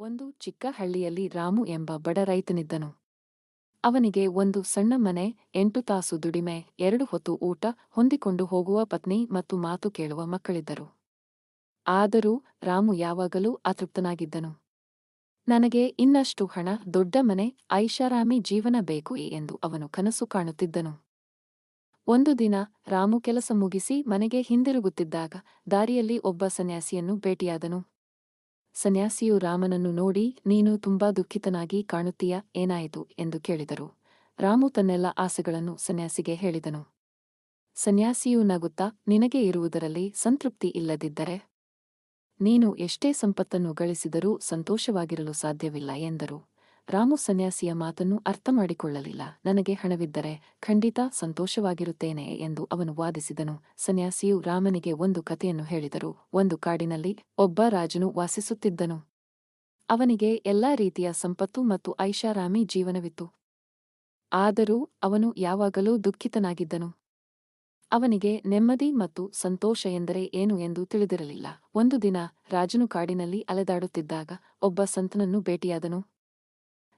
ಒಂದು ಚಿಕ್ಕ ಹಳ್ಳಿಯಲ್ಲಿ ರಾಮು ಎಂಬ ಬಡ ರೈತನಿದ್ದನು. ಅವನಿಗೆ ಒಂದು ಸಣ್ಣ ಮನೆ, ಎಂಟು ತಾಸು ದುಡಿಮೆ, ಎರಡು ಹೊತ್ತು ಊಟ, ಹೊಂದಿಕೊಂಡು ಹೋಗುವ ಪತ್ನಿ ಮತ್ತು ಮಾತು ಕೇಳುವ ಮಕ್ಕಳಿದ್ದರು. ಆದರೂ ರಾಮು ಯಾವಾಗಲೂ ಅತೃಪ್ತನಾಗಿದ್ದನು. ನನಗೆ ಇನ್ನಷ್ಟು ಹಣ, ದೊಡ್ಡ ಮನೆ, ಐಷಾರಾಮಿ ಜೀವನ ಬೇಕು ಎಂದು ಅವನು ಕನಸು ಕಾಣುತ್ತಿದ್ದನು. ಒಂದು ದಿನ ರಾಮು ಕೆಲಸ ಮುಗಿಸಿ ಮನೆಗೆ ಹಿಂದಿರುಗುತ್ತಿದ್ದಾಗ ದಾರಿಯಲ್ಲಿ ಒಬ್ಬ ಸನ್ಯಾಸಿಯನ್ನು ಭೇಟಿಯಾದನು. ಸನ್ಯಾಸಿಯು ರಾಮನನ್ನು ನೋಡಿ, ನೀನು ತುಂಬಾ ದುಃಖಿತನಾಗಿ ಕಾಣುತ್ತೀಯ? ಏನಾಯಿತು? ಎಂದು ಕೇಳಿದರು. ರಾಮು ತನ್ನೆಲ್ಲ ಆಸೆಗಳನ್ನು ಸನ್ಯಾಸಿಗೆ ಹೇಳಿದನು. ಸನ್ಯಾಸಿಯು ನಗುತ್ತಾ, ನಿನಗೆ ಇರುವುದರಲ್ಲಿ ಸಂತೃಪ್ತಿ ಇಲ್ಲದಿದ್ದರೆ ನೀನು ಎಷ್ಟೇ ಸಂಪತ್ತನ್ನು ಗಳಿಸಿದರೂ ಸಂತೋಷವಾಗಿರಲು ಸಾಧ್ಯವಿಲ್ಲ ಎಂದರು. ರಾಮು ಸನ್ಯಾಸಿಯ ಮಾತನ್ನು ಅರ್ಥಮಾಡಿಕೊಳ್ಳಲಿಲ್ಲ. ನನಗೆ ಹಣವಿದ್ದರೆ ಖಂಡಿತ ಸಂತೋಷವಾಗಿರುತ್ತೇನೆ ಎಂದು ಅವನು ವಾದಿಸಿದನು. ಸನ್ಯಾಸಿಯು ರಾಮನಿಗೆ ಒಂದು ಕಥೆಯನ್ನು ಹೇಳಿದರು. ಒಂದು ಕಾಡಿನಲ್ಲಿ ಒಬ್ಬ ರಾಜನು ವಾಸಿಸುತ್ತಿದ್ದನು. ಅವನಿಗೆ ಎಲ್ಲಾ ರೀತಿಯ ಸಂಪತ್ತು ಮತ್ತು ಐಷಾರಾಮಿ ಜೀವನವಿತ್ತು. ಆದರೂ ಅವನು ಯಾವಾಗಲೂ ದುಃಖಿತನಾಗಿದ್ದನು. ಅವನಿಗೆ ನೆಮ್ಮದಿ ಮತ್ತು ಸಂತೋಷ ಎಂದರೆ ಏನು ಎಂದು ತಿಳಿದಿರಲಿಲ್ಲ. ಒಂದು ದಿನ ರಾಜನು ಕಾಡಿನಲ್ಲಿ ಅಲೆದಾಡುತ್ತಿದ್ದಾಗ ಒಬ್ಬ ಸಂತನನ್ನು ಭೇಟಿಯಾದನು.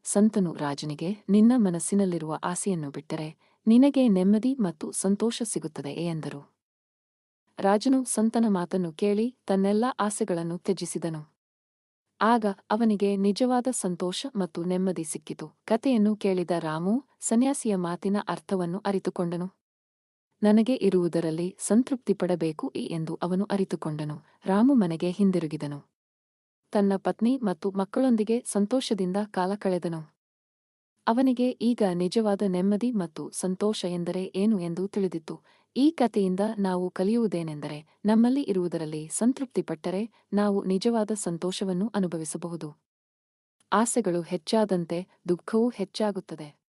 ಸಂತನು ರಾಜನಿಗೆ, ನಿನ್ನ ಮನಸ್ಸಿನಲ್ಲಿರುವ ಆಸೆಯನ್ನು ಬಿಟ್ಟರೆ ನಿನಗೆ ನೆಮ್ಮದಿ ಮತ್ತು ಸಂತೋಷ ಸಿಗುತ್ತದೆ ಎಂದರು. ರಾಜನು ಸಂತನ ಮಾತನ್ನು ಕೇಳಿ ತನ್ನೆಲ್ಲ ಆಸೆಗಳನ್ನು ತ್ಯಜಿಸಿದನು. ಆಗ ಅವನಿಗೆ ನಿಜವಾದ ಸಂತೋಷ ಮತ್ತು ನೆಮ್ಮದಿ ಸಿಕ್ಕಿತು. ಕಥೆಯನ್ನು ಕೇಳಿದ ರಾಮು ಸನ್ಯಾಸಿಯ ಮಾತಿನ ಅರ್ಥವನ್ನು ಅರಿತುಕೊಂಡನು. ನನಗೆ ಇರುವುದರಲ್ಲಿ ಸಂತೃಪ್ತಿ ಪಡಬೇಕು ಎಂದು ಅವನು ಅರಿತುಕೊಂಡನು. ರಾಮು ಮನೆಗೆ ಹಿಂದಿರುಗಿದನು. ತನ್ನ ಪತ್ನಿ ಮತ್ತು ಮಕ್ಕಳೊಂದಿಗೆ ಸಂತೋಷದಿಂದ ಕಾಲ ಕಳೆದನು. ಅವನಿಗೆ ಈಗ ನಿಜವಾದ ನೆಮ್ಮದಿ ಮತ್ತು ಸಂತೋಷ ಎಂದರೆ ಏನು ಎಂದು ತಿಳಿದಿತ್ತು. ಈ ಕಥೆಯಿಂದ ನಾವು ಕಲಿಯುವುದೇನೆಂದರೆ, ನಮ್ಮಲ್ಲಿ ಇರುವುದರಲ್ಲಿ ಸಂತೃಪ್ತಿಪಟ್ಟರೆ ನಾವು ನಿಜವಾದ ಸಂತೋಷವನ್ನು ಅನುಭವಿಸಬಹುದು. ಆಸೆಗಳು ಹೆಚ್ಚಾದಂತೆ ದುಃಖವೂ ಹೆಚ್ಚಾಗುತ್ತದೆ.